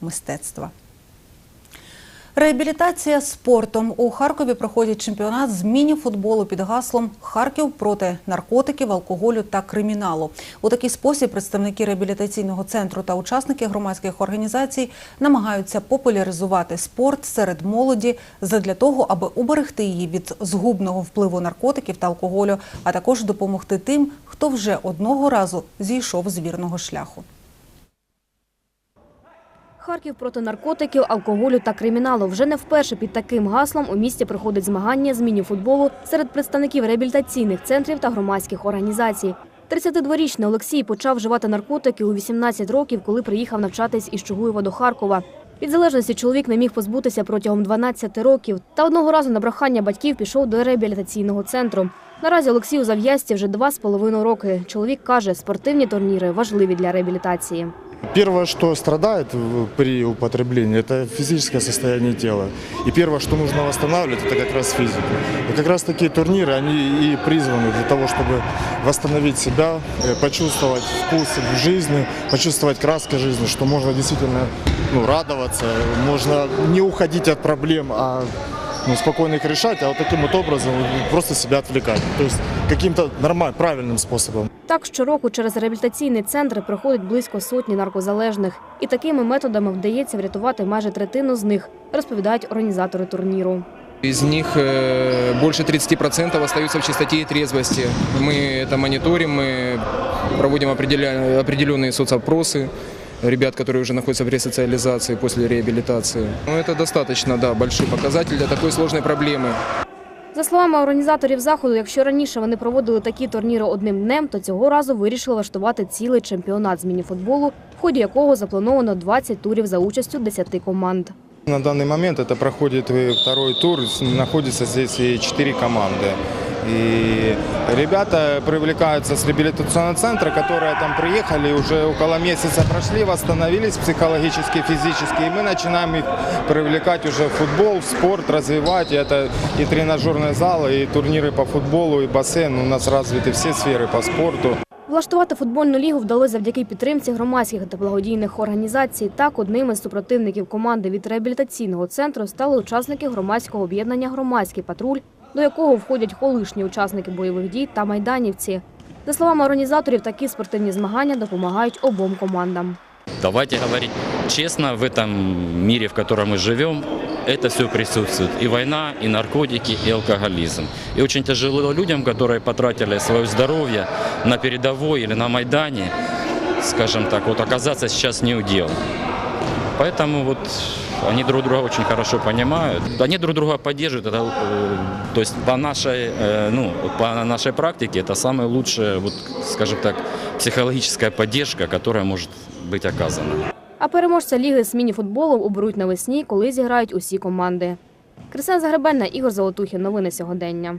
мистецтва. Реабілітація спортом у Харкові проходить чемпіонат з міні-футболу під гаслом Харків проти наркотиків, алкоголю та криміналу. У такий спосіб представники реабілітаційного центру та учасники громадських організацій намагаються популяризувати спорт серед молоді задля того, аби уберегти її від згубного впливу наркотиків та алкоголю, а також допомогти тим, хто вже одного разу зійшов з вірного шляху. Харків проти наркотиків, алкоголю та криміналу. Вже не вперше під таким гаслом у місті проходить змагання з міні-футболу серед представників реабілітаційних центрів та громадських організацій. 32-річний Олексій почав вживати наркотики у 18 років, коли приїхав навчатись із Чугуєва до Харкова. Від залежності чоловік не міг позбутися протягом 12 років. Та одного разу на прохання батьків пішов до реабілітаційного центру. Наразі Олексій у зав'язці вже два з половиною роки. Чоловік каже, спортивні турніри важливі для реабілітації. Первое, что страдает в- при употреблении, это физическое состояние тела. И первое, что нужно восстанавливать, это как раз физику. И как раз такие турниры, они и призваны для того, чтобы восстановить себя, э, почувствовать вкус в жизни, почувствовать краски жизни, что можно действительно ну, радоваться, можно не уходить от проблем, а ну, спокойно их решать, а вот таким вот образом просто себя отвлекать. То есть каким-то нормальным, правильным способом. Так, щороку через реабілітаційний центр приходить близько сотні наркозалежних. І такими методами вдається врятувати майже третину з них, розповідають організатори турніру. Из них э, больше 30% остаются в чистоте и трезвости. Мы это мониторим, мы проводим определя- определенные соцопросы ребят, которые уже находятся в ресоциализации после реабилитации. Ну, это достаточно, да, большой показатель для такой сложной проблемы. За словами організаторів заходу, якщо раніше вони проводили такі турніри одним днем, то цього разу вирішили влаштувати цілий чемпіонат з мініфутболу, в ході якого заплановано 20 турів за участю 10 команд. На данный момент это проходит э, второй тур, с- находится здесь и четыре команды. И ребята привлекаются с реабилитационного центра, которые там приехали, уже около месяца прошли, восстановились психологически, физически. И мы начинаем их привлекать уже в футбол, в спорт, развивать. И это и тренажерный зал, и турниры по футболу, и бассейн. У нас развиты все сферы по спорту. Влаштувати футбольну лігу вдалося завдяки підтримці громадських та благодійних організацій. Так, одним із супротивників команди від реабілітаційного центру стали учасники громадського об'єднання Громадський патруль, до якого входять колишні учасники бойових дій та майданівці. За словами організаторів, такі спортивні змагання допомагають обом командам. Давайте говорить честно, в этом мире, в котором мы живем, это все присутствует. И война, и наркотики, и алкоголизм. И очень тяжело людям, которые потратили свое здоровье на передовой или на Майдане, скажем так, вот оказаться сейчас не удел. Поэтому вот они друг друга очень хорошо понимают. Они друг друга поддерживают. Это, э, то есть по нашей, э, ну, вот по нашей практике это самая лучшая, вот, скажем так, психологическая поддержка, которая может быть оказана. А переможця ліги з мініфутболу оберуть навесні, коли зіграють усі команди. Кристина Загребельна, Ігор Золотухін. Новини сьогодення.